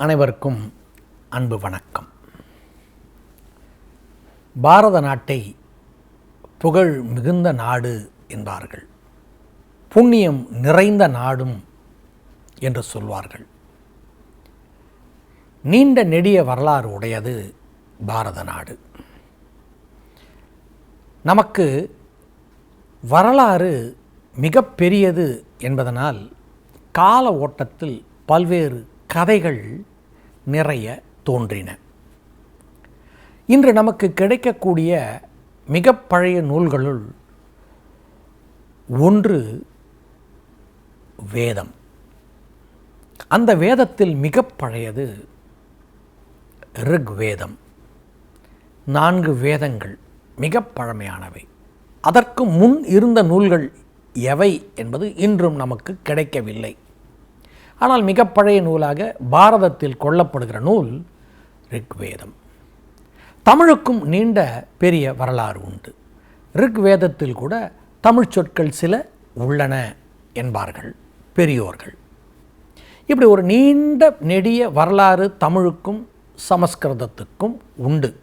அனைவருக்கும் அன்பு வணக்கம். பாரத நாட்டை புகழ் மிகுந்த நாடு என்பார்கள். புண்ணியம் நிறைந்த நாடும் என்று சொல்வார்கள். நீண்ட நெடிய வரலாறு உடையது பாரத நாடு. நமக்கு வரலாறு மிக பெரியது என்பதனால் கால ஓட்டத்தில் பல்வேறு கதைகள் நிறைய தோன்றின. இன்று நமக்கு கிடைக்கக்கூடிய மிக பழைய நூல்களுள் ஒன்று வேதம். அந்த வேதத்தில் மிக பழையது ரிக்வேதம். நான்கு வேதங்கள் மிக பழமையானவை. அதற்கு முன் இருந்த நூல்கள் எவை என்பது இன்றும் நமக்கு கிடைக்கவில்லை. ஆனால் மிக பழைய நூலாக பாரதத்தில் கொள்ளப்படுகிற நூல் ரிக்வேதம். தமிழுக்கும் நீண்ட பெரிய வரலாறு உண்டு. ரிக்வேதத்தில் கூட தமிழ் சொற்கள் சில உள்ளன என்பார்கள் பெரியோர்கள். இப்படி ஒரு நீண்ட நெடிய வரலாறு தமிழுக்கும் சமஸ்கிருதத்துக்கும் உண்டு.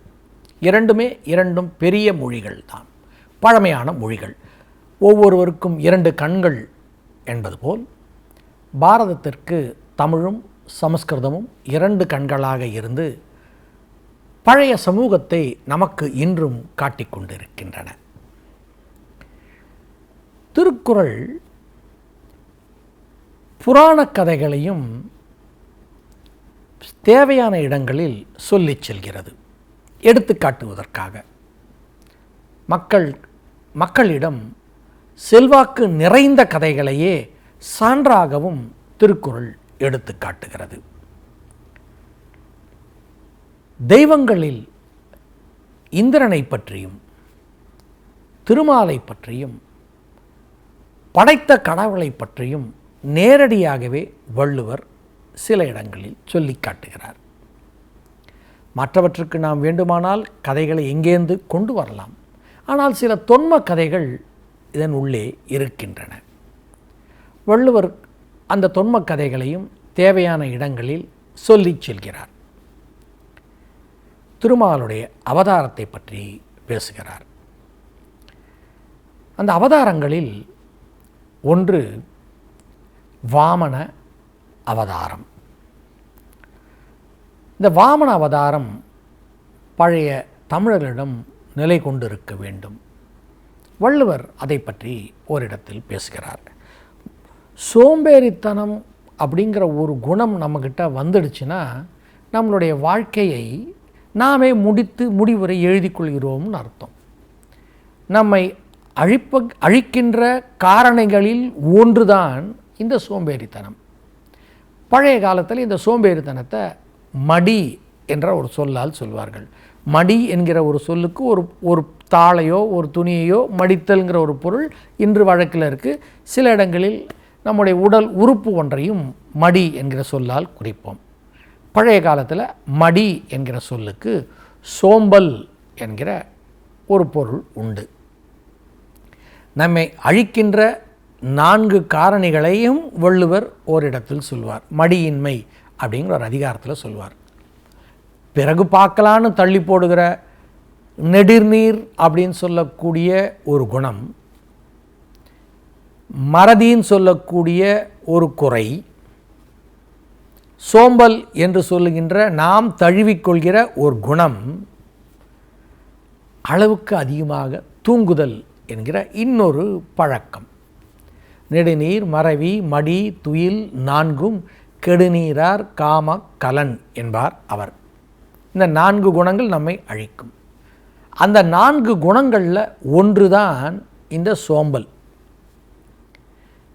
இரண்டுமே இரண்டும் பெரிய மொழிகள் தான். பழமையான மொழிகள். ஒவ்வொருவருக்கும் இரண்டு கண்கள் என்பது போல் பாரதத்திற்கு தமிழும் சமஸ்கிருதமும் இரண்டு கண்களாக இருந்து பழைய சமூகத்தை நமக்கு இன்றும் காட்டிக் கொண்டிருக்கின்றன. திருக்குறள் புராணக் கதைகளையும் தேவையான இடங்களில் சொல்லிச் செல்கிறது. எடுத்துக்காட்டுவதற்காக மக்கள் மக்களிடம் செல்வாக்கு நிறைந்த கதைகளையே சான்றாகவும் திருக்குறள் எடுத்து காட்டுகிறது. தெய்வங்களில் இந்திரனை பற்றியும் திருமாலை பற்றியும் படைத்த கடவுளை பற்றியும் நேரடியாகவே வள்ளுவர் சில இடங்களில் சொல்லி காட்டுகிறார். மற்றவற்றுக்கு நாம் வேண்டுமானால் கதைகளை எங்கேந்து கொண்டு வரலாம். ஆனால் சில தொன்ம கதைகள் இதன் உள்ளே இருக்கின்றன. வள்ளுவர் அந்த தொன்மக் கதைகளையும் தேவையான இடங்களில் சொல்லிச் செல்கிறார். திருமாலுடைய அவதாரத்தை பற்றி பேசுகிறார். அந்த அவதாரங்களில் ஒன்று வாமன அவதாரம். இந்த வாமன அவதாரம் பழைய தமிழர்களிடம் நிலை கொண்டிருக்க வேண்டும். வள்ளுவர் அதை பற்றி ஓரிடத்தில் பேசுகிறார். சோம்பேறித்தனம் அப்படிங்கிற ஒரு குணம் நம்மக்கிட்ட வந்துடுச்சுன்னா நம்மளுடைய வாழ்க்கையை நாமே முடித்து முடிவுரை எழுதி கொள்கிறோம்னு அர்த்தம். நம்மை அழிப்ப அழிக்கின்ற காரணிகளில் ஒன்றுதான் இந்த சோம்பேறித்தனம். பழைய காலத்தில் இந்த சோம்பேறித்தனத்தை மடி என்ற ஒரு சொல்லால் சொல்வார்கள். மடி என்கிற ஒரு சொல்லுக்கு ஒரு ஒரு தாளையோ ஒரு துணியையோ மடித்தல்ங்கிற ஒரு பொருள் இன்று வழக்கில் இருக்குது சில இடங்களில் நம்முடைய உடல் உறுப்பு ஒன்றையும் மடி என்கிற சொல்லால் குறிப்போம். பழைய காலத்தில் மடி என்கிற சொல்லுக்கு சோம்பல் என்கிற ஒரு பொருள் உண்டு. நம்மை அழிக்கின்ற நான்கு காரணிகளையும் வள்ளுவர் ஓரிடத்தில் சொல்வார். மடியின்மை அப்படிங்கிற ஒரு அதிகாரத்தில் சொல்வார். பிறகு பார்க்கலான்னு தள்ளி போடுகிற நெடிர்நீர் அப்படின்னு சொல்லக்கூடிய ஒரு குணம் மறதின்னு சொல்லக்கூடிய ஒரு குறை சோம்பல் என்று சொல்லுகின்ற நாம் தழுவிக்கொள்கிற ஒரு குணம் அளவுக்கு அதிகமாக தூங்குதல் என்கிற இன்னொரு பழக்கம். நெடுநீர் மறவி மடி துயில் நான்கும் கெடுநீரார் காம கலன் என்பார் அவர். இந்த நான்கு குணங்கள் நம்மை அழிக்கும். அந்த நான்கு குணங்களில் ஒன்று தான் இந்த சோம்பல்.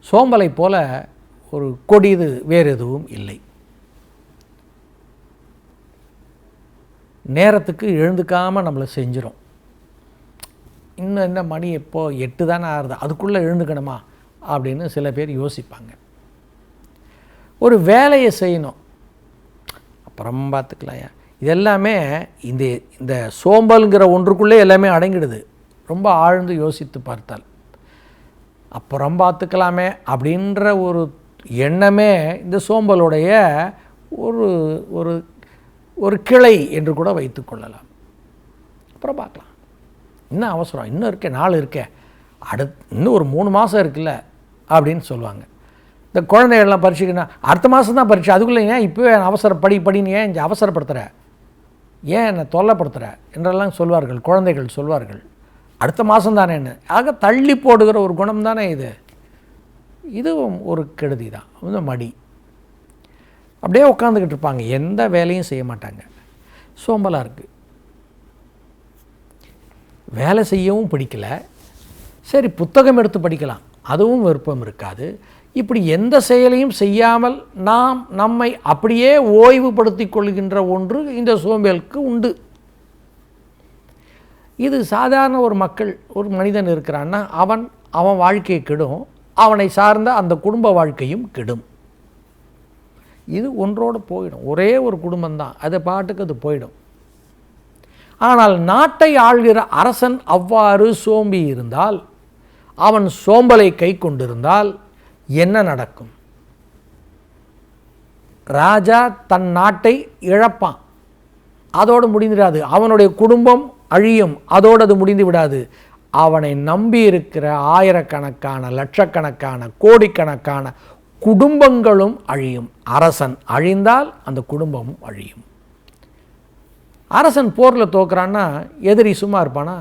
சோம்பலை போல ஒரு கொடிது வேறு எதுவும் இல்லை. நேரத்துக்கு எழுந்துக்காமல் நம்மளை செஞ்சிடும் இன்னும் என்ன மணி எப்போ எட்டு தானே ஆறுது அதுக்குள்ளே எழுந்துக்கணுமா? அப்படின்னு சில பேர் யோசிப்பாங்க. ஒரு வேலையை செய்யணும். அப்புறம் பார்த்துக்கலாம் இது எல்லாமே இந்த இந்த சோம்பல்ங்கிற ஒன்றுக்குள்ளே எல்லாமே அடங்கிடுது. ரொம்ப ஆழ்ந்து யோசித்து பார்த்தால். அப்புறம் பார்த்துக்கலாமே அப்படின்ற ஒரு எண்ணமே இந்த சோம்பலுடைய ஒரு ஒரு ஒரு கிளை என்று கூட வைத்துக்கொள்ளலாம் அப்புறம் பார்க்கலாம். இன்னும் அவசரம்? இன்னும் இருக்கே நாள் இருக்கே. அடுத் இன்னும் ஒரு மூணு மாதம் இருக்குல்ல அப்படின்னு சொல்லுவாங்க. இந்த குழந்தைகள்லாம் பரீட்சைக்குன்னா அடுத்த மாதம் தான் பரீட்சை. அதுக்குள்ளே ஏன் இப்போவே அவசர படி படின்னு ஏன் இங்கே அவசரப்படுத்துகிற ஏன் என்னை தொல்லைப்படுத்துகிற என்றெல்லாம் சொல்வார்கள் குழந்தைகள் சொல்வார்கள். அடுத்த மாதம் தானேன்னு ஆக தள்ளி போடுகிற ஒரு குணம் தானே இது. இதுவும் ஒரு கெடுதி தான். வந்து மடி. அப்படியே உட்காந்துக்கிட்டு இருப்பாங்க. எந்த வேலையும் செய்ய மாட்டாங்க. சோம்பலாக இருக்குது வேலை செய்யவும் பிடிக்கல. சரி புத்தகம் எடுத்து படிக்கலாம். அதுவும் விருப்பம் இருக்காது. இப்படி எந்த செயலையும் செய்யாமல் நாம் நம்மை அப்படியே ஓய்வுபடுத்தி கொள்கின்ற ஒன்று இந்த சோம்பேலுக்கு உண்டு. இது சாதாரண ஒரு மக்கள் ஒரு மனிதன் இருக்கிறான்னா அவன் அவன் வாழ்க்கையை கெடும். அவனை சார்ந்த அந்த குடும்ப வாழ்க்கையும் கெடும். இது ஒன்றோடு போயிடும். ஒரே ஒரு குடும்பம்தான். அது பாட்டுக்கு அது போயிடும். ஆனால் நாட்டை ஆள்கிற அரசன் அவ்வாறு சோம்பி இருந்தால் அவன் சோம்பலை கை கொண்டிருந்தால் என்ன நடக்கும்? ராஜா தன் நாட்டை இழப்பான். அதோடு முடிந்துடாது. அவனுடைய குடும்பம் அழியும். அதோடு அது முடிந்து விடாது. அவனை நம்பி இருக்கிற ஆயிரக்கணக்கான லட்சக்கணக்கான கோடிக்கணக்கான குடும்பங்களும் அழியும். அரசன் அழிந்தால் அந்த குடும்பமும் அழியும். அரசன் போரில் தோக்குறான்னா எதிரி சும்மா இருப்பானா?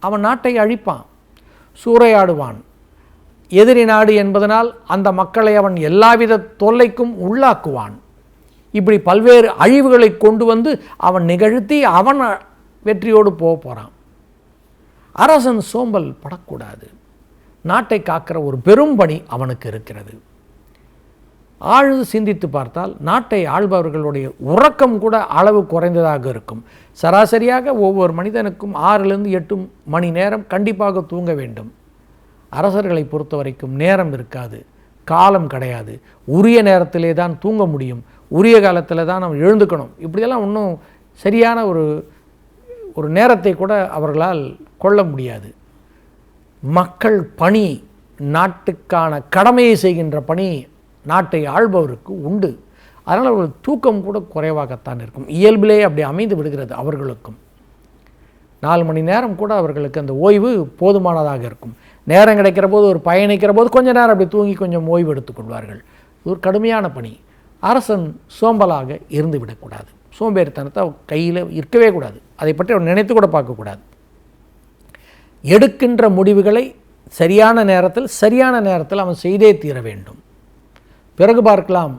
அவன் நாட்டை அழிப்பான். சூறையாடுவான். எதிரி நாடு என்பதனால் அந்த மக்களை அவன் எல்லாவித தொல்லைக்கும் உள்ளாக்குவான். இப்படி பல்வேறு அழிவுகளை கொண்டு வந்து அவன் நிகழ்த்தி அவன் வெற்றியோடு போக போகிறான் அரசன் சோம்பல் படக்கூடாது. நாட்டை காக்கிற ஒரு பெரும் பணி அவனுக்கு இருக்கிறது. ஆழ்ந்து சிந்தித்து பார்த்தால் நாட்டை ஆள்பவர்களுடைய உறக்கம் கூட அளவு குறைந்ததாக இருக்கும். சராசரியாக ஒவ்வொரு மனிதனுக்கும் ஆறிலிருந்து எட்டு மணி நேரம் கண்டிப்பாக தூங்க வேண்டும். அரசர்களை பொறுத்த வரைக்கும் நேரம் இருக்காது. காலம் கிடையாது. உரிய நேரத்திலே தான் தூங்க முடியும். உரிய காலத்தில் தான் நம்ம எழுந்துக்கணும். இப்படியெல்லாம் ஒன்றும் சரியான ஒரு ஒரு நேரத்தை கூட அவர்களால் கொள்ள முடியாது. மக்கள் பணி நாட்டுக்கான கடமையை செய்கின்ற பணி நாட்டை ஆள்பவருக்கு உண்டு. அதனால் அவர்கள் தூக்கம் கூட குறைவாகத்தான் இருக்கும். இயல்பிலே அப்படி அமைந்து விடுகிறது அவர்களுக்கும். நாலு மணி நேரம் கூட அவர்களுக்கு அந்த ஓய்வு போதுமானதாக இருக்கும். நேரம் கிடைக்கிற போது ஒரு பயணிக்கிற போது கொஞ்ச நேரம் அப்படி தூங்கி கொஞ்சம் ஓய்வு எடுத்துக்கொள்வார்கள் இது ஒரு கடுமையான பணி. அரசன் சோம்பலாக இருந்து விடக்கூடாது சோம்பேறித்தனத்தை கையில் இருக்கவே கூடாது. அதை பற்றி அவர் நினைத்து கூட பார்க்கக்கூடாது. எடுக்கின்ற முடிவுகளை சரியான நேரத்தில் சரியான நேரத்தில் அவன் செய்தே தீர வேண்டும். பிறகு பார்க்கலாம்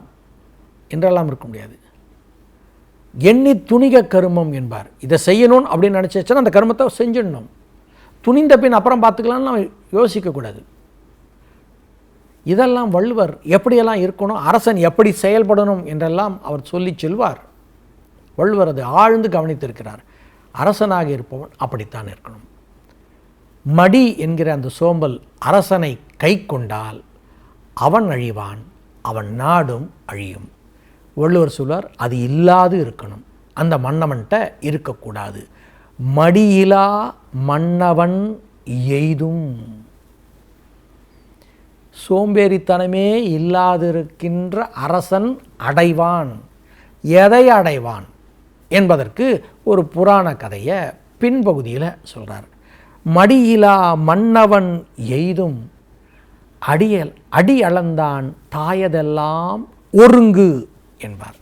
என்றெல்லாம் இருக்க முடியாது. எண்ணி துணிக கருமம் என்பார். இதை செய்யணும் அப்படின்னு நினச்சிச்சுன்னா அந்த கருமத்தை செஞ்சிடணும். துணிந்த பின் அப்புறம் பார்த்துக்கலாம்னு நம்ம யோசிக்கக்கூடாது. இதெல்லாம் வள்ளுவர் எப்படியெல்லாம் இருக்கணும் அரசன் எப்படி செயல்படணும் என்றெல்லாம் அவர் சொல்லி செல்வார். வள்ளுவர் அது ஆழ்ந்து கவனித்திருக்கிறார். அரசனாக இருப்பவன் அப்படித்தான் இருக்கணும். மடி என்கிற அந்த சோம்பல் அரசனை கை கொண்டால் அவன் அழிவான் அவன் நாடும் அழியும். வள்ளுவர் சொல்வார் அது இல்லாது இருக்கணும். அந்த மன்னவன்கிட்ட இருக்கக்கூடாது. மடியிலா மன்னவன் எய்தும். சோம்பேறித்தனமே இல்லாதிருக்கின்ற அரசன் அடைவான். எதை அடைவான்? என்பதற்கு ஒரு புராண கதையை பின்பகுதியில் சொல்கிறார் மடியிலா மன்னவன் எய்தும் அடியல் அடி அளந்தான் தாயதெல்லாம் ஒருங்கு என்பார்.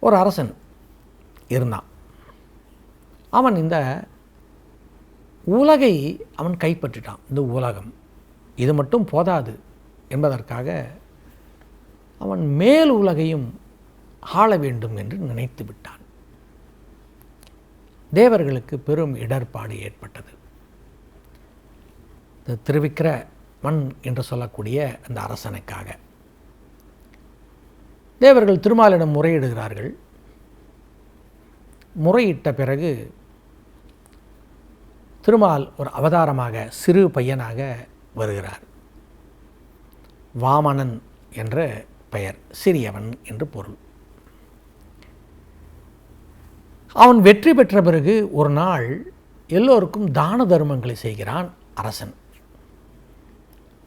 ஒரு அரசன் இருந்தான். அவன் இந்த உலகை அவன் கைப்பற்றிட்டான். இந்த உலகம் இது மட்டும் போதாது என்பதற்காக அவன் மேல் உலகையும் ஆள வேண்டும் என்று நினைத்து விட்டான். தேவர்களுக்கு பெரும் இடர்பாடு ஏற்பட்டது. இந்த திருவிக்கிர மண் என்று சொல்லக்கூடிய அந்த அரசனுக்காக. தேவர்கள் திருமாலிடம் முறையிடுகிறார்கள். முறையிட்ட பிறகு திருமால் ஒரு அவதாரமாக சிறு பையனாக வருகிறார். வாமனன் என்ற பெயர் சிறியவன் என்று பொருள். அவன் வெற்றி பெற்ற பிறகு ஒரு நாள் எல்லோருக்கும் தான தர்மங்களை செய்கிறான் அரசன்.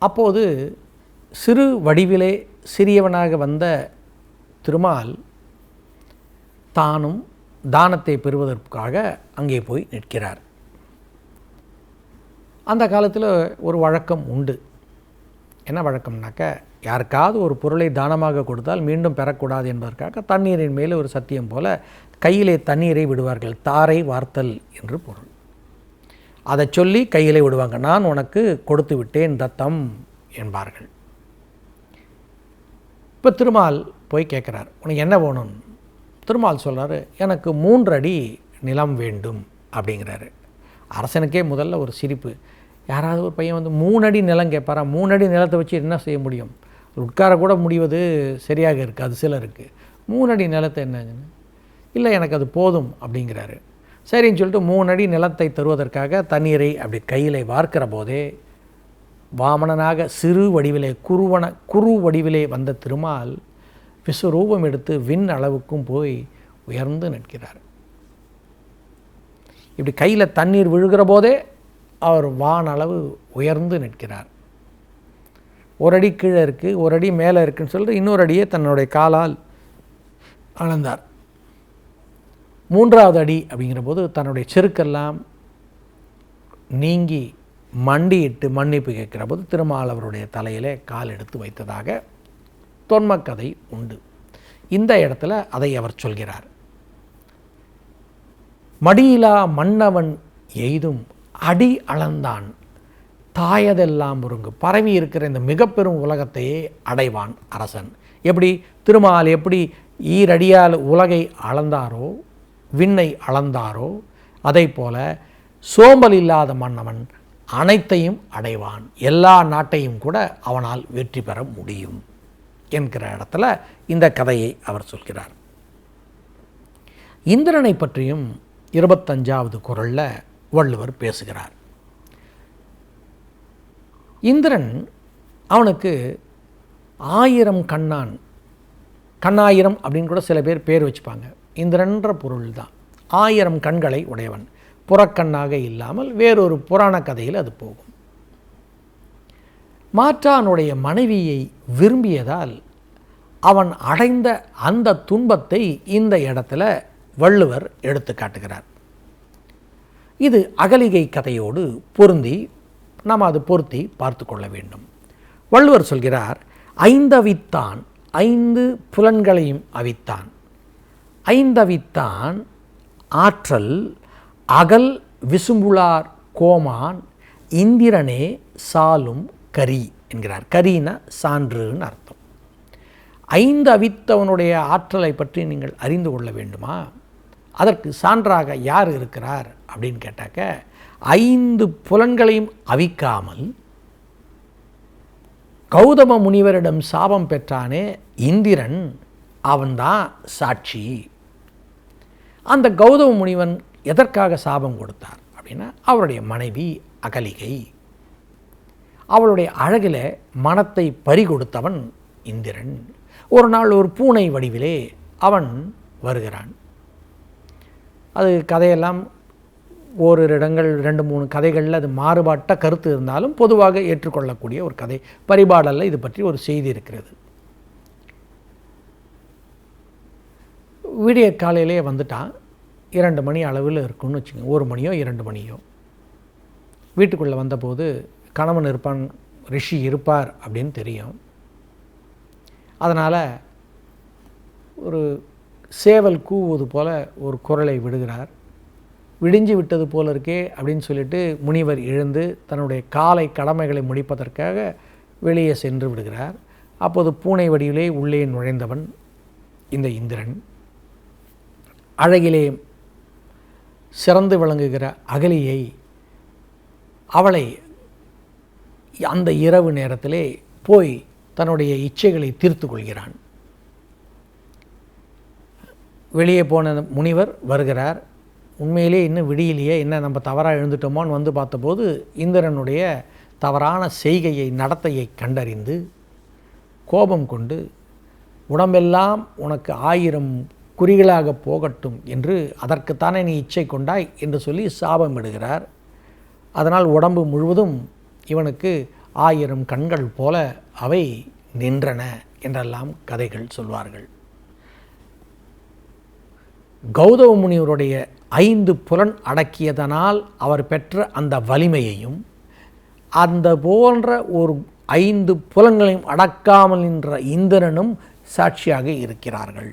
அப்போது சிறு வடிவிலே சிறியவனாக வந்த திருமால் தானும் தானத்தை பெறுவதற்காக அங்கே போய் நிற்கிறார். அந்த காலத்தில் ஒரு வழக்கம் உண்டு. என்ன வழக்கம்னாக்க யாருக்காவது ஒரு பொருளை தானமாக கொடுத்தால் மீண்டும் பெறக்கூடாது என்பதற்காக தண்ணீரின் மேலே ஒரு சத்தியம் போல கையிலே தண்ணீரை விடுவார்கள். தாரை வார்த்தல் என்று பொருள். அதை சொல்லி கையிலே விடுவாங்க. நான் உனக்கு கொடுத்து விட்டேன் தத்தம் என்பார்கள். இப்போ திருமால் போய் கேட்குறார். உனக்கு என்ன வேணும்? திருமால் சொல்கிறாரு எனக்கு மூன்று அடி நிலம் வேண்டும் அப்படிங்கிறாரு. அரசனுக்கே முதல்ல ஒரு சிரிப்பு. யாராவது ஒரு பையன் வந்து மூணு அடி நிலம் கேட்பாரா? மூணு அடி நிலத்தை வச்சு என்ன செய்ய முடியும்? உட்கார கூட முடிவது சரியாக இருக்காது சிலருக்கு மூணடி நிலத்தை என்னங்கன்னு இல்லை எனக்கு அது போதும் அப்படிங்கிறாரு. சரின்னு சொல்லிட்டு மூணடி நிலத்தை தருவதற்காக தண்ணீரை அப்படி கையில் வார்க்கிற போதே வாமனனாக சிறு வடிவிலே குருவன குரு வடிவிலே வந்த திருமால் விஸ்வரூபம் எடுத்து விண் அளவுக்கும் போய் உயர்ந்து நிற்கிறார். இப்படி கையில் தண்ணீர் விழுகிற போதே அவர் வானளவு உயர்ந்து நிற்கிறார். ஒரு அடி கீழே இருக்குது ஒரு அடி மேலே இருக்குன்னு சொல்லிட்டு இன்னொரு அடியை தன்னுடைய காலால் அளந்தார். மூன்றாவது அடி அப்படிங்கிற போது தன்னுடைய செருக்கெல்லாம் நீங்கி மண்டியிட்டு மன்னிப்பு கேட்கிற போது திருமால் அவருடைய தலையிலே கால் எடுத்து வைத்ததாக தொன்மக்கதை உண்டு. இந்த இடத்துல அதை அவர் சொல்கிறார். மடியிலா மன்னவன் எய்தும் அடி அளந்தான் தாயதெல்லாம் ஒருங்கு. பரவி இருக்கிற இந்த மிகப்பெரும் உலகத்தையே அடைவான் அரசன். எப்படி? திருமால் எப்படி ஈரடியால் உலகை அளந்தாரோ விண்ணை அளந்தாரோ அதை போல சோம்பல் இல்லாத மன்னவன் அனைத்தையும் அடைவான். எல்லா நாட்டையும் கூட அவனால் வெற்றி பெற முடியும் என்கிற இடத்துல இந்த கதையை அவர் சொல்கிறார். இந்திரனை பற்றியும் இருபத்தஞ்சாவது குரலில் வள்ளுவர் பேசுகிறார். இந்திரன் அவனுக்கு ஆயிரம் கண்ணான். கண்ணாயிரம் அப்படின்னு கூட சில பேர் பேர் வச்சுப்பாங்க. இந்திரன்ற பொருள் தான் ஆயிரம் கண்களை உடையவன். புறக்கண்ணாக இல்லாமல் வேறொரு புராண கதையில் அது போகும். மாற்றானுடைய மனைவியை விரும்பியதால் அவன் அடைந்த அந்த துன்பத்தை இந்த இடத்துல வள்ளுவர் எடுத்து காட்டுகிறார் இது அகலிகை கதையோடு பொருந்தி நாம் அது பொருத்தி பார்த்து கொள்ள வேண்டும். வள்ளுவர் சொல்கிறார் ஐந்தவித்தான் ஐந்து புலன்களையும் அவித்தான். ஐந்தவித்தான் ஆற்றல் அகல் விசும்புளார் கோமான் இந்திரனே சாலும் கரி என்கிறார். கரின சான்றுன்னு அர்த்தம். ஐந்து அவித்தவனுடைய ஆற்றலை பற்றி நீங்கள் அறிந்து கொள்ள வேண்டுமா? அதற்கு சான்றாக யார் இருக்கிறார் அப்படின்னு கேட்டாக்க ஐந்து புலன்களையும் அவிக்காமல் கௌதம முனிவரிடம் சாபம் பெற்றானே இந்திரன் அவன்தான் சாட்சி. அந்த கௌதம முனிவன் எதற்காக சாபம் கொடுத்தார் அப்படின்னா அவருடைய மனைவி அகலிகை. அவளுடைய அழகில் மனத்தை பறிகொடுத்தவன் இந்திரன். ஒரு நாள் ஒரு பூனை வடிவிலே அவன் வருகிறான். அது கதையெல்லாம் ஓரிரு இடங்கள் ரெண்டு மூணு கதைகளில் அது மாறுபாட்ட கருத்து இருந்தாலும் பொதுவாக ஏற்றுக்கொள்ளக்கூடிய ஒரு கதை. பரிபாடலில் இது பற்றி ஒரு செய்தி இருக்கிறது. விடிய காலையிலே வந்துட்டான். இரண்டு மணி அளவில் இருக்குன்னு வச்சுக்கோங்க. ஒரு மணியோ இரண்டு மணியோ. வீட்டுக்குள்ளே வந்தபோது கணவன் இருப்பான் ரிஷி இருப்பார் அப்படின்னு தெரியும். அதனால் ஒரு சேவல் கூவுவது போல ஒரு குரலை விடுகிறார். விடிஞ்சு விட்டது போல இருக்கே அப்படின்னு சொல்லிட்டு முனிவர் எழுந்து தன்னுடைய காலை கடமைகளை முடிப்பதற்காக வெளியே சென்று விடுகிறார். அப்போது பூனை வடிவிலே உள்ளே நுழைந்தவன் இந்த இந்திரன். அழகிலே சிறந்து விளங்குகிற அகலியை அவளை அந்த இரவு நேரத்திலே போய் தன்னுடைய இச்சைகளை தீர்த்து கொள்கிறான். வெளியே போன முனிவர் வருகிறார். உண்மையிலே இன்னும் விடியிலேயே என்ன நம்ம தவறாக எழுந்துட்டோமோன்னு வந்து பார்த்தபோது இந்திரனுடைய தவறான செய்கையை நடத்தையை கண்டறிந்து கோபம் கொண்டு உடம்பெல்லாம் உனக்கு ஆயிரம் குறிகளாக போகட்டும் என்று அதற்குத்தானே நீ இச்சை கொண்டாய்? என்று சொல்லி சாபம் இடுகிறார். அதனால் உடம்பு முழுவதும் இவனுக்கு ஆயிரம் கண்கள் போல அவை நின்றன என்றெல்லாம் கதைகள் சொல்வார்கள். கௌதம முனிவருடைய ஐந்து புலன் அடக்கியதனால் அவர் பெற்ற அந்த வலிமையையும் அந்த போன்ற ஒரு ஐந்து புலன்களையும் அடக்காமல் நின்ற இந்திரனும் சாட்சியாக இருக்கிறார்கள்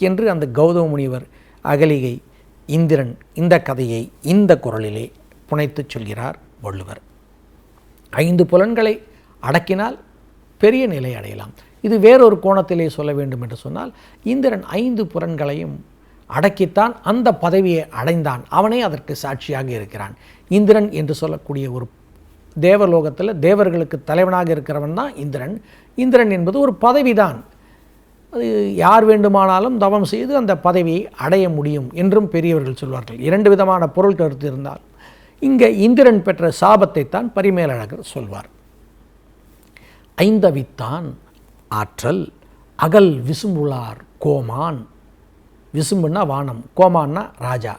என்று அந்த கௌதம முனிவர் அகலிகை இந்திரன் இந்த கதையை இந்த குரலிலே புனைத்துச் சொல்கிறார் வள்ளுவர். ஐந்து புலன்களை அடக்கினால் பெரிய நிலை அடையலாம். இது வேறொரு கோணத்திலே சொல்ல வேண்டும் என்று சொன்னால் இந்திரன் ஐந்து புலன்களையும் அடக்கித்தான் அந்த பதவியை அடைந்தான். அவனே அதற்கு சாட்சியாக இருக்கிறான். இந்திரன் என்று சொல்லக்கூடிய ஒரு தேவலோகத்தில் தேவர்களுக்கு தலைவனாக இருக்கிறவன் தான் இந்திரன். இந்திரன் என்பது ஒரு பதவிதான். அது யார் வேண்டுமானாலும் தவம் செய்து அந்த பதவியை அடைய முடியும் என்றும் பெரியவர்கள் சொல்வார்கள். இரண்டு விதமான பொருள் கருத்து இருந்தால் இங்கே இந்திரன் பெற்ற சாபத்தை தான் பரிமேலழகர் சொல்வார். ஐந்தவித்தான் ஆற்றல் அகல் விசும்புளார் கோமான் விசும்புன்னா வானம் கோமான்னா ராஜா.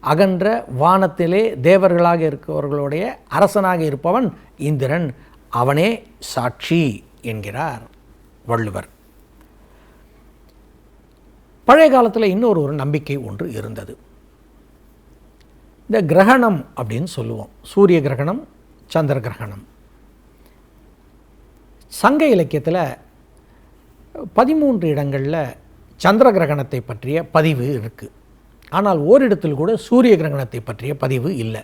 அகன்ற வானத்திலே தேவர்களாக இருக்கிறவர்களுடைய அரசனாக இருப்பவன் இந்திரன். அவனே சாட்சி என்கிறார் வள்ளுவர். பழைய காலத்தில் இன்னொரு ஒரு நம்பிக்கை ஒன்று இருந்தது. இந்த கிரகணம் அப்படின்னு சொல்லுவோம். சூரிய கிரகணம் சந்திர கிரகணம். சங்க இலக்கியத்தில் பதிமூன்று இடங்களில் சந்திர கிரகணத்தை பற்றிய பதிவு இருக்குது ஆனால் ஓரிடத்தில் கூட சூரிய கிரகணத்தை பற்றிய பதிவு இல்லை.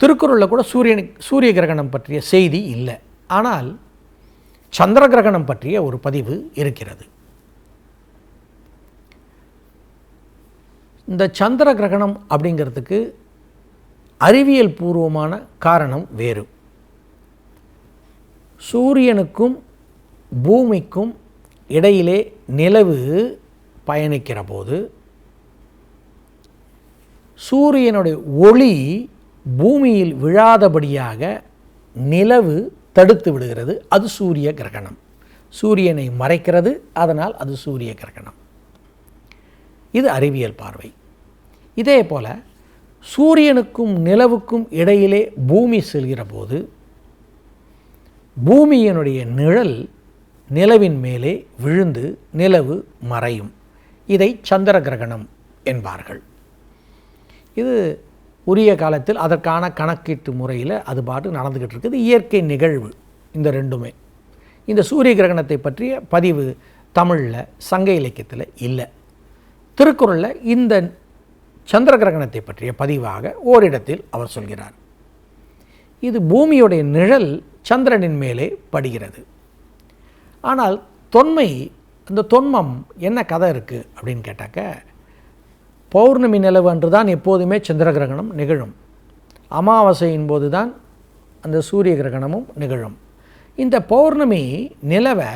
திருக்குறளில் கூட சூரியன் சூரிய கிரகணம் பற்றிய செய்தி இல்லை. ஆனால் சந்திர கிரகணம் பற்றிய ஒரு பதிவு இருக்கிறது. இந்த சந்திர கிரகணம் அப்படிங்கிறதுக்கு அறிவியல் பூர்வமான காரணம் வேறு. சூரியனுக்கும் பூமிக்கும் இடையிலே நிலவு பயணிக்கிற போது சூரியனுடைய ஒளி பூமியில் விழாதபடியாக நிலவு தடுத்து விடுகிறது. அது சூரிய கிரகணம். சூரியனை மறைக்கிறது. அதனால் அது சூரிய கிரகணம். இது அறிவியல் பார்வை. இதே போல சூரியனுக்கும் நிலவுக்கும் இடையிலே பூமி செல்கிற போது பூமியினுடைய நிழல் நிலவின் மேலே விழுந்து நிலவு மறையும். இதை சந்திர கிரகணம் என்பார்கள். இது உரிய காலத்தில் அதற்கான கணக்கீட்டு முறையில் அது பாட்டு நடந்துக்கிட்டு இருக்குது. இயற்கை நிகழ்வு இந்த ரெண்டுமே. இந்த சூரிய கிரகணத்தை பற்றிய பதிவு தமிழில் சங்க இலக்கியத்தில் இல்லை. திருக்குறளில் இந்த சந்திர கிரகணத்தை பற்றிய பதிவாக ஓரிடத்தில் அவர் சொல்கிறார். இது பூமியுடைய நிழல் சந்திரனின் மேலே படுகிறது. ஆனால் தொன்மை அந்த தொன்மம் என்ன கதை இருக்குது அப்படின்னு கேட்டாக்க பௌர்ணமி நிலவு அன்று தான் எப்போதுமே சந்திர கிரகணம் நிகழும். அமாவாசையின் போது தான் அந்த சூரிய கிரகணமும் நிகழும். இந்த பௌர்ணமி நிலவை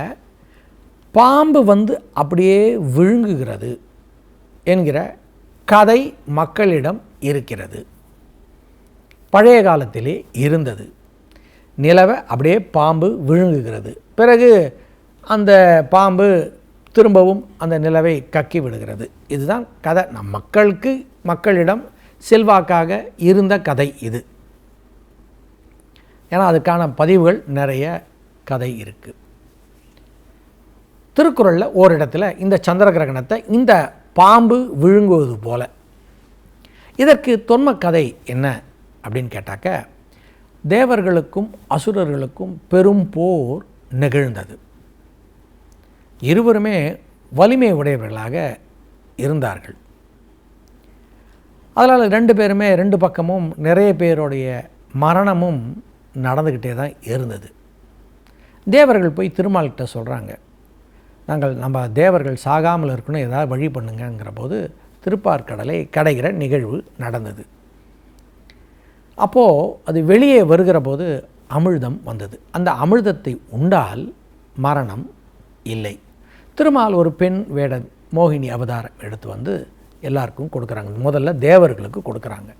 பாம்பு வந்து அப்படியே விழுங்குகிறது என்கிற கதை மக்களிடம் இருக்கிறது. பழைய காலத்திலே இருந்தது. நிலவை அப்படியே பாம்பு விழுங்குகிறது. பிறகு அந்த பாம்பு திரும்பவும் அந்த நிலவை கக்கி விடுகிறது. இதுதான் கதை. நம் மக்களுக்கு மக்களிடம் செல்வாக்காக இருந்த கதை இது. ஏன்னா அதுக்கான பதிவுகள் நிறைய கதை இருக்குது திருக்குறளில் ஓரிடத்தில் இந்த சந்திர கிரகணத்தை இந்த பாம்பு விழுங்குவது போல. இதற்கு தொன்ம கதை என்ன அப்படின்னு கேட்டாக்க தேவர்களுக்கும் அசுரர்களுக்கும் பெரும் போர் நிகழ்ந்தது. இருவருமே வலிமை உடையவர்களாக இருந்தார்கள். அதனால் ரெண்டு பேருமே ரெண்டு பக்கமும் நிறைய பேருடைய மரணமும் நடந்துக்கிட்டே தான் இருந்தது. தேவர்கள் போய் திருமால்கிட்ட சொல்கிறாங்க நாங்கள் நம்ம தேவர்கள் சாகாமல் இருக்கணும் ஏதாவது வழி பண்ணுங்கங்கிற போது திருப்பார்கடலை கடைகிற நிகழ்வு நடந்தது. அப்போது அது வெளியே வருகிற போது அமிழ்தம் வந்தது. அந்த அமிழ்தத்தை உண்டால் மரணம் இல்லை. திருமால் ஒரு பெண் வேட மோகினி அவதாரம் எடுத்து வந்து எல்லாருக்கும் கொடுக்குறாங்க. முதல்ல தேவர்களுக்கு கொடுக்குறாங்க.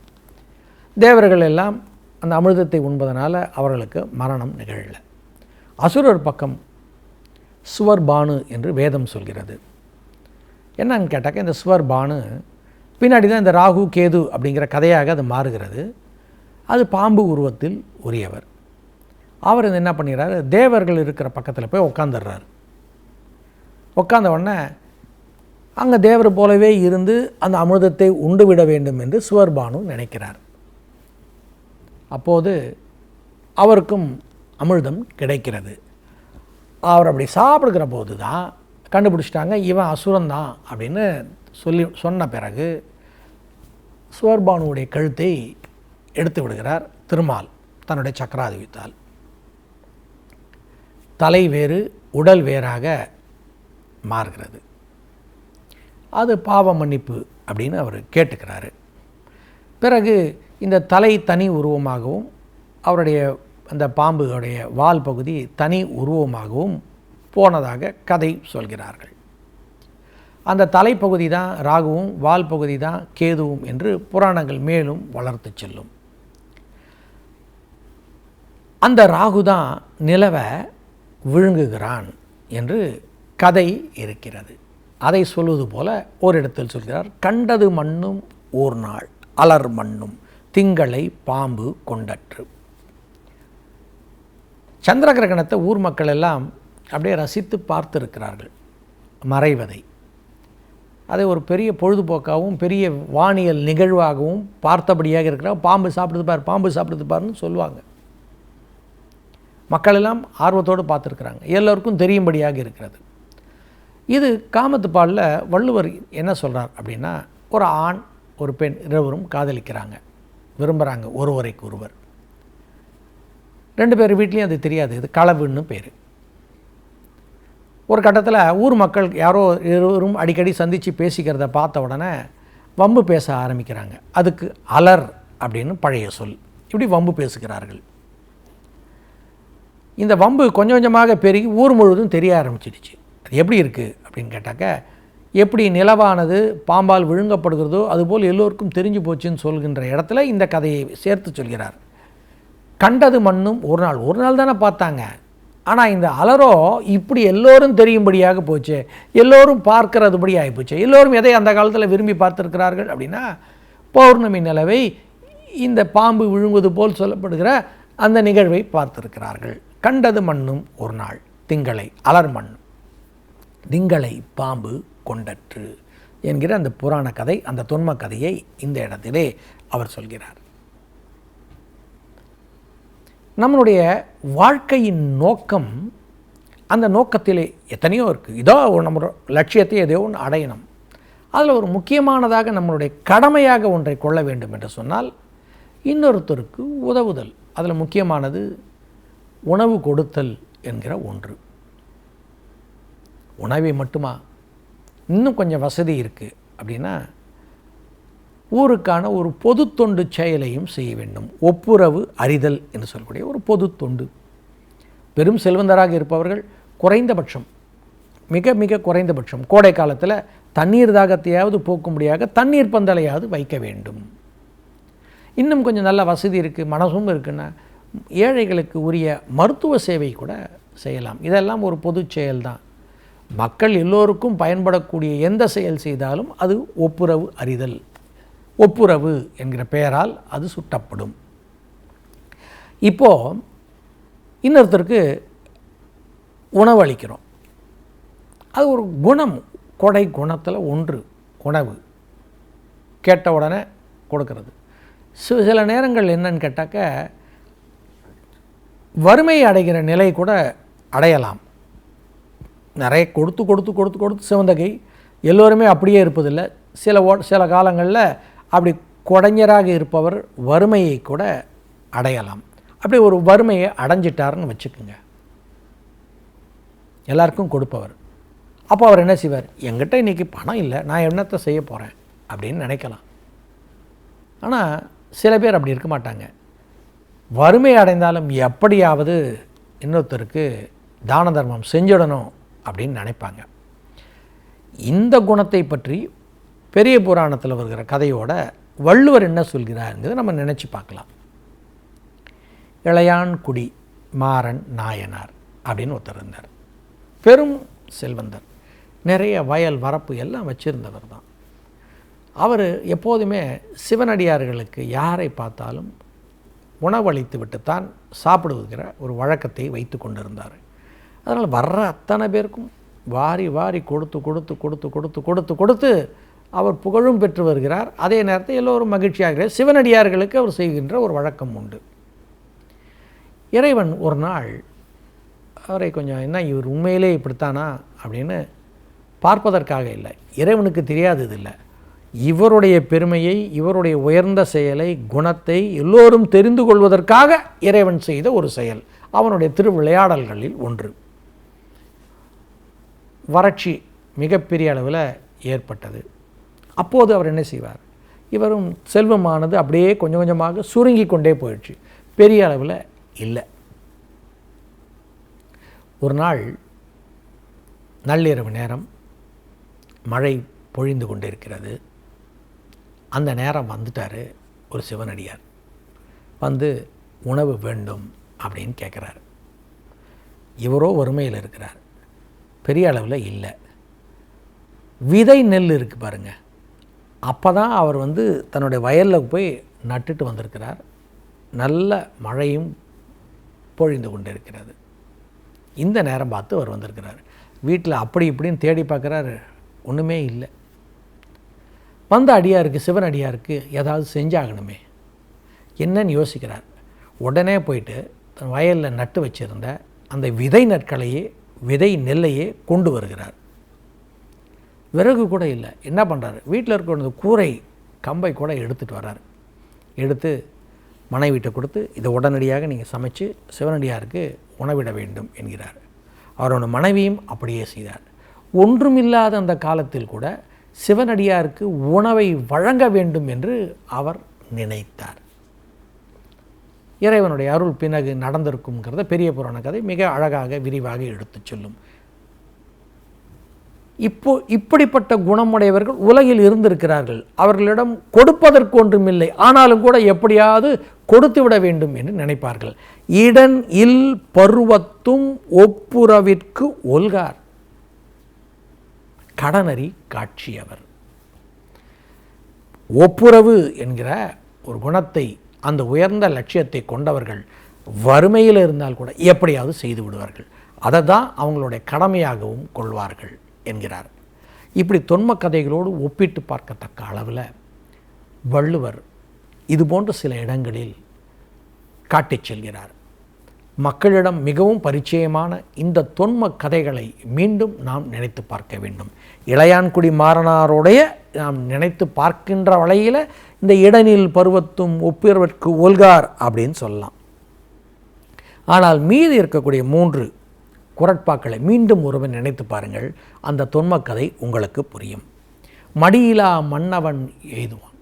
தேவர்கள் எல்லாம் அந்த அமிர்தத்தை உண்பதனால் அவர்களுக்கு மரணம் நிகழலை. அசுரர் பக்கம் சுவர் பானு என்று வேதம் சொல்கிறது. என்னன்னு கேட்டாக்க இந்த சுவர் பானு பின்னாடி தான் இந்த ராகு கேது அப்படிங்கிற கதையாக அது மாறுகிறது. அது பாம்பு உருவத்தில் உரியவர். அவர் என்ன பண்ணிடுறாரு தேவர்கள் இருக்கிற பக்கத்தில் போய் உட்காந்துடுறாரு உட்காந்த உடனே அங்கே தேவர் போலவே இருந்து அந்த அமிர்தத்தை உண்டு விட வேண்டும் என்று சுவர்பானு நினைக்கிறார். அப்போது அவருக்கும் அமிர்தம் கிடைக்கிறது. அவர் அப்படி சாப்பிடுகிற போது தான் கண்டுபிடிச்சிட்டாங்க இவன் அசுரன் தான் அப்படின்னு சொல்லி சொன்ன பிறகு சுவர்பானுவுடைய கழுத்தை எடுத்து விடுகிறார் திருமால் தன்னுடைய சக்கராதிவித்தால் தலை வேறு உடல் வேறாக மாறுகிறது. அது பாவ மன்னிப்பு அப்படின்னு அவர் கேட்டுக்கிறாரு. பிறகு இந்த தலை தனி உருவமாகவும் அவருடைய அந்த பாம்புடைய வால் பகுதி தனி உருவமாகவும் போனதாக கதை சொல்கிறார்கள். அந்த தலைப்பகுதி தான் ராகுவும் வால் பகுதி தான் கேதுவும் என்று புராணங்கள் மேலும் வளர்த்து செல்லும். அந்த ராகு தான் நிலவை விழுங்குகிறான் என்று கதை இருக்கிறது. அதை சொல்வது போல ஒரு இடத்தில் சொல்கிறார் கண்டது மண்ணும் ஓர் நாள் அலர் மண்ணும் திங்களை பாம்பு கொண்டற்று. சந்திர கிரகணத்தை ஊர் மக்கள் எல்லாம் அப்படியே ரசித்து பார்த்துருக்கிறார்கள் மறைவதை. அதை ஒரு பெரிய பொழுதுபோக்காகவும் பெரிய வானியல் நிகழ்வாகவும் பார்த்தபடியாக இருக்கிறார். பாம்பு சாப்பிடுது பார் பாம்பு சாப்பிடுது பாருன்னு சொல்லுவாங்க. மக்கள் எல்லாம் ஆர்வத்தோடு பார்த்துருக்குறாங்க. எல்லோருக்கும் தெரியும்படியாக இருக்கிறது. இது காமத்துப்பாலில் வள்ளுவர் என்ன சொல்கிறார் அப்படின்னா ஒரு ஆண் ஒரு பெண் இருவரும் காதலிக்கிறாங்க. விரும்புகிறாங்க ஒருவரைக்கு ஒருவர். ரெண்டு பேர் வீட்லேயும் அது தெரியாது. இது களவுன்னு பேர். ஒரு கட்டத்தில் ஊர் மக்கள் யாரோ இருவரும் அடிக்கடி சந்தித்து பேசிக்கிறத பார்த்த உடனே வம்பு பேச ஆரம்பிக்கிறாங்க. அதுக்கு அலர் அப்படின்னு பழைய சொல். இப்படி வம்பு பேசுகிறார்கள். இந்த வம்பு கொஞ்சம் கொஞ்சமாக பெருகி ஊர் முழுவதும் தெரிய ஆரம்பிச்சிடுச்சு. அது எப்படி இருக்குது அப்படின்னு கேட்டாக்க எப்படி நிலவானது பாம்பால் விழுங்கப்படுகிறதோ அதுபோல் எல்லோருக்கும் தெரிஞ்சு போச்சுன்னு சொல்கின்ற இடத்துல இந்த கதையை சேர்த்து சொல்கிறார். கண்டது மண்ணும் ஒரு நாள் ஒரு நாள் தானே பார்த்தாங்க. ஆனால் இந்த அலரோ இப்படி எல்லோரும் தெரியும்படியாக போச்சு எல்லோரும் பார்க்கறதுபடி ஆகிப்போச்சு எல்லோரும் எதை அந்த காலத்தில் விரும்பி பார்த்துருக்கிறார்கள் அப்படின்னா பௌர்ணமி நிலவை இந்த பாம்பு விழுங்குவது போல் சொல்லப்படுகிற அந்த நிகழ்வை பார்த்திருக்கிறார்கள். கண்டது மண்ணும் ஒரு நாள் திங்களை அலர் மண் திங்களை பாம்பு கொண்டற்று என்கிற அந்த புராண கதை அந்த தொன்ம கதையை இந்த இடத்திலே அவர் சொல்கிறார். நம்மளுடைய வாழ்க்கையின் நோக்கம் அந்த நோக்கத்திலே எத்தனையோ இருக்குது இதோ நம்ம லட்சியத்தை எதையோ ஒன்று அடையணும். அதில் ஒரு முக்கியமானதாக நம்மளுடைய கடமையாக ஒன்றை கொள்ள வேண்டும் என்று சொன்னால் இன்னொருத்தருக்கு உதவுதல். அதில் முக்கியமானது உணவு கொடுத்தல் என்கிற ஒன்று. உணவை மட்டுமா? இன்னும் கொஞ்சம் வசதி இருக்குது அப்படின்னா ஊருக்கான ஒரு பொது தொண்டு செயலையும் செய்ய வேண்டும். ஒப்புரவு அறிதல் என்று சொல்லக்கூடிய ஒரு பொது தொண்டு. பெரும் செல்வந்தராக இருப்பவர்கள் குறைந்தபட்சம் மிக மிக குறைந்தபட்சம் கோடை காலத்தில் தண்ணீர் தாகத்தையாவது போக்கும்படியாக தண்ணீர் பந்தலையாவது வைக்க வேண்டும். இன்னும் கொஞ்சம் நல்ல வசதி இருக்குது மனசும் இருக்குன்னா ஏழைகளுக்கு உரிய மருத்துவ சேவை கூட செய்யலாம். இதெல்லாம் ஒரு பொது செயல்தான். மக்கள் எல்லோருக்கும் பயன்படக்கூடிய எந்த செயல் செய்தாலும் அது ஒப்புரவு அறிதல். ஒப்புரவு என்கிற பெயரால் அது சுட்டப்படும். இப்போது இன்னொருத்தருக்கு உணவு அளிக்கிறோம். அது ஒரு குணம் கொடை குணத்தில் ஒன்று உணவு. கேட்ட உடனே கொடுக்கறது. சி சில நேரங்கள் என்னன்னு கேட்டாக்க வறுமை அடைகிற நிலை கூட அடையலாம். நிறைய கொடுத்து கொடுத்து கொடுத்து கொடுத்து சிவந்தகை எல்லோருமே அப்படியே இருப்பதில்லை. சில ஓ சில காலங்களில் அப்படி கொடைஞராக இருப்பவர் வறுமையை கூட அடையலாம். அப்படி ஒரு வறுமையை அடைஞ்சிட்டாருன்னு வச்சுக்கோங்க. எல்லாருக்கும் கொடுப்பவர். அப்போ அவர் என்ன செய்வார்? எங்கிட்ட இன்றைக்கி பணம் இல்லை. நான் என்னத்தை செய்ய போகிறேன் அப்படின்னு நினைக்கலாம். ஆனால் சில பேர் அப்படி இருக்க மாட்டாங்க. வறுமை அடைந்தாலும் எப்படியாவது இன்னொருத்தருக்கு தான தர்மம் செஞ்சிடணும் அப்படின்னு நினைப்பாங்க. இந்த குணத்தை பற்றி பெரிய புராணத்தில் வருகிற கதையோட வள்ளுவர் என்ன சொல்கிறாருங்கிறத நம்ம நினச்சி பார்க்கலாம். இளையான் குடி மாறன் நாயனார் அப்படின்னு ஒருத்தர் இருந்தார். பெரும் செல்வந்தர். நிறைய வயல் வரப்பு எல்லாம் வச்சுருந்தவர் தான். அவர் எப்போதுமே சிவனடியார்களுக்கு யாரை பார்த்தாலும் உணவளித்து விட்டுத்தான் சாப்பிடுகிற ஒரு வழக்கத்தை வைத்து கொண்டிருந்தார். அதனால் வர்ற அத்தனை பேருக்கும் வாரி வாரி கொடுத்து கொடுத்து கொடுத்து கொடுத்து கொடுத்து கொடுத்து அவர் புகழும் பெற்று வருகிறார். அதே நேரத்தில் எல்லோரும் மகிழ்ச்சியாகிறார். சிவனடியார்களுக்கு அவர் செய்கின்ற ஒரு வழக்கம் உண்டு. இறைவன் ஒரு நாள் அவரை கொஞ்சம் என்ன இவர் உண்மையிலே இப்படித்தானா? அப்படின்னு பார்ப்பதற்காக இல்லை. இறைவனுக்கு தெரியாதது இல்லை இவருடைய பெருமையை இவருடைய உயர்ந்த செயலை குணத்தை எல்லோரும் தெரிந்து கொள்வதற்காக இறைவன் செய்த ஒரு செயல். அவனுடைய திருவிளையாடல்களில் ஒன்று. வறட்சி மிகப்பெரிய அளவில் ஏற்பட்டது. அப்போது அவர் என்ன செய்வார்? இவரும் செல்வமானது அப்படியே கொஞ்சம் கொஞ்சமாக சுருங்கி கொண்டே போயிடுச்சு. பெரிய அளவில் இல்லை. ஒரு நாள் நள்ளிரவு நேரம் மழை பொழிந்து கொண்டிருக்கிறது. அந்த நேரம் வந்துட்டார் ஒரு சிவனடியார். வந்து உணவு வேண்டும் அப்படின்னு கேட்குறாரு இவரோ வறுமையில் இருக்கிறார். பெரிய அளவில் இல்லை. விதை நெல் இருக்குது பாருங்கள் அப்போ தான் அவர் வந்து தன்னுடைய வயலில் போய் நட்டுட்டு வந்திருக்கிறார். நல்ல மழையும் பொழிந்து கொண்டு இருக்கிறது இந்த நேரம் பார்த்து அவர் வந்திருக்கிறார். வீட்டில் அப்படி இப்படின்னு தேடி பார்க்குறாரு. ஒன்றுமே இல்லை. வந்த அடியாருக்கு சிவன் அடியாருக்கு ஏதாவது செஞ்சாகணுமே. என்னன்னு யோசிக்கிறார். உடனே போயிட்டு தன் வயலில் நட்டு வச்சுருந்த அந்த விதை நற்களையே விதை நெல்லையே கொண்டு வருகிறார். விறகு கூட இல்லை. என்ன பண்ணுறாரு வீட்டில் இருக்கிற அந்த கூரை கம்பை கூட எடுத்துகிட்டு வர்றார். எடுத்து மனைவிட்ட கொடுத்து இதை உடனடியாக நீங்கள் சமைச்சு சிவனடியாருக்கு உணவிட வேண்டும் என்கிறார். அவரோட மனைவியும் அப்படியே செய்தார். ஒன்றுமில்லாத அந்த காலத்தில் கூட சிவனடியாருக்கு உணவை வழங்க வேண்டும் என்று அவர் நினைத்தார். இறைவனுடைய அருள் பிறகு நடந்திருக்குங்கிறத பெரிய புராண கதை மிக அழகாக விரிவாக எடுத்துச் சொல்லும். இப்போ இப்படிப்பட்ட குணமுடையவர்கள் உலகில் இருந்திருக்கிறார்கள். அவர்களிடம் கொடுப்பதற்கு ஒன்றுமில்லை. ஆனாலும் கூட எப்படியாவது கொடுத்து விட வேண்டும் என்று நினைப்பார்கள். இடன் இல் பருவத்தும் ஒப்புரவிற்கு ஒல்கார். கடனறி காட்சியவர். ஒப்புரவு என்கிற ஒரு குணத்தை அந்த உயர்ந்த லட்சியத்தை கொண்டவர்கள் வறுமையில் இருந்தால் கூட எப்படியாவது செய்து விடுவார்கள். அதை தான் அவங்களுடைய கடமையாகவும் கொள்வார்கள் என்கிறார். இப்படி தொன்ம கதைகளோடு ஒப்பிட்டு பார்க்கத்தக்க அளவில் வள்ளுவர் இது போன்ற சில இடங்களில் காட்டிச் செல்கிறார். மக்களிடம் மிகவும் பரிச்சயமான இந்த தொன்ம கதைகளை மீண்டும் நாம் நினைத்து பார்க்க வேண்டும். இளையான்குடி மாறனாருடைய நாம் நினைத்து பார்க்கின்ற வழியில் இந்த இடனில் பருவத்தும் ஒப்பிறவற்கு ஒல்கார் அப்படின்னு சொல்லலாம். ஆனால் மீதி இருக்கக்கூடிய மூன்று குரட்பாக்களை மீண்டும் ஒருவன் நினைத்து பாருங்கள். அந்த தொன்மக்கதை உங்களுக்கு புரியும். மடியிலா மன்னவன் எய்துவான்.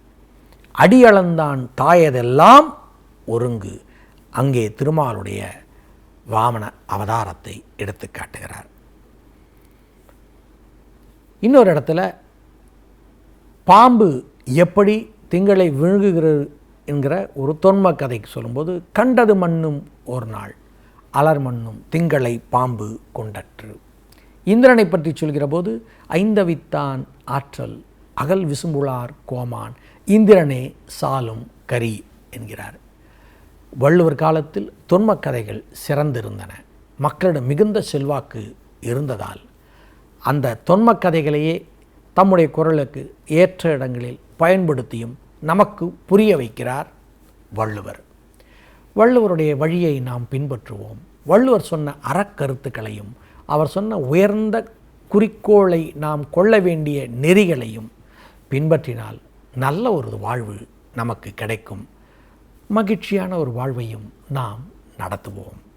அடியளந்தான் தாயதெல்லாம் ஒருங்கு. அங்கே திருமாலுடைய வாமன அவதாரத்தை எடுத்து காட்டுகிறார். இன்னொரு இடத்துல பாம்பு எப்படி திங்களை விழுங்குகிறது என்கிற ஒரு தொன்ம கதைக்கு சொல்லும்போது கண்டது மண்ணும் ஒரு நாள் அலர் மண்ணும் திங்களை பாம்பு கொண்டற்று. இந்திரனை பற்றி சொல்கிற போது ஐந்தவித்தான் ஆற்றல் அகல் விசும்புளார் கோமான் இந்திரனே சாலும் கரி என்கிறார். வள்ளுவர் காலத்தில் தொன்மக்கதைகள் சிறந்திருந்தன. மக்களிடம் மிகுந்த செல்வாக்கு இருந்ததால் அந்த தொன்மக் கதைகளையே தம்முடைய குரலுக்கு ஏற்ற இடங்களில் பயன்படுத்தியும் நமக்கு புரிய வைக்கிறார் வள்ளுவர். வள்ளுவருடைய வழியை நாம் பின்பற்றுவோம். வள்ளுவர் சொன்ன அறக்கருத்துக்களையும் அவர் சொன்ன உயர்ந்த குறிக்கோளை நாம் கொள்ள வேண்டிய நெறிகளையும் பின்பற்றினால் நல்ல ஒரு வாழ்வு நமக்கு கிடைக்கும். மகிழ்ச்சியான ஒரு வாழ்வையும் நாம் நடத்துவோம்.